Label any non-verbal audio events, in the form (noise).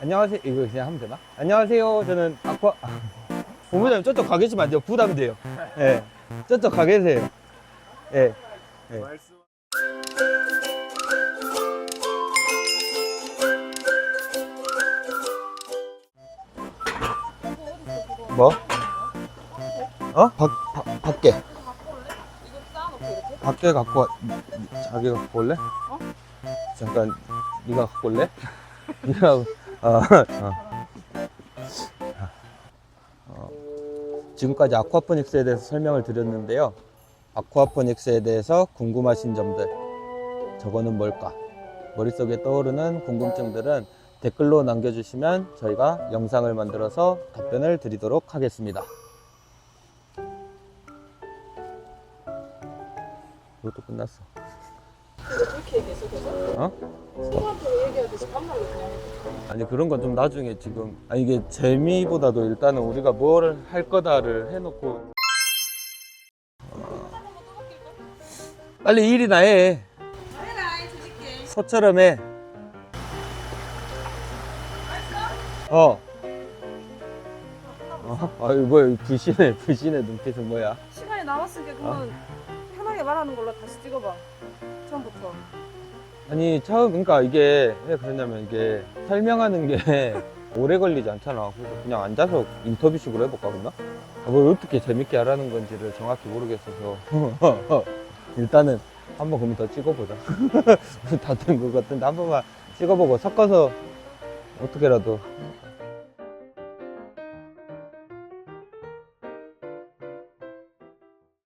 안녕하세요. 이거 그냥 하면 되나? 안녕하세요. 저는 아쿠아. 본부장님 저쪽 가 계시면 안 돼요. 부담돼요. 예. 저쪽 가 계세요. 예. 예. 뭐? 어? 밖, 밖, 밖에. 밖에 갖고 와. 자기 갖고 올래? 어? 잠깐, 네가 갖고 올래? (laughs) 네가, 어, (laughs) 어. 어, 지금까지 아쿠아포닉스에 대해서 설명을 드렸는데요. 아쿠아포닉스에 대해서 궁금하신 점들, 저거는 뭘까? 머릿속에 떠오르는 궁금증들은 댓글로 남겨주시면 저희가 영상을 만들어서 답변을 드리도록 하겠습니다. 이것도 끝났어. 그렇게 얘기했어 계속? 어? 친구한테 얘기하듯이 반말로. 아니 그런 건 좀 나중에 지금 아니 이게 재미보다도 일단은 우리가 뭘 할 거다를 해놓고. 어, 빨리 일이나 해. 소처럼 해. 어. 어? 아유 뭐야 불신의 불신의 눈빛은 뭐야? 시간이 남았으니까 그러면 편하게 말하는 걸로 다시 찍어봐 처음부터 아니 처음 그러니까 이게 왜 그러냐면 이게 설명하는 게 (laughs) 오래 걸리지 않잖아. 그래서 그냥 앉아서 인터뷰식으로 해볼까 그러나? 아, 뭘 어떻게 재밌게 하라는 건지를 정확히 모르겠어서. (laughs) 일단은 한 번 그럼 더 찍어보자. (laughs) 다 된 것 같은데 한 번만 찍어보고 섞어서 어떻게라도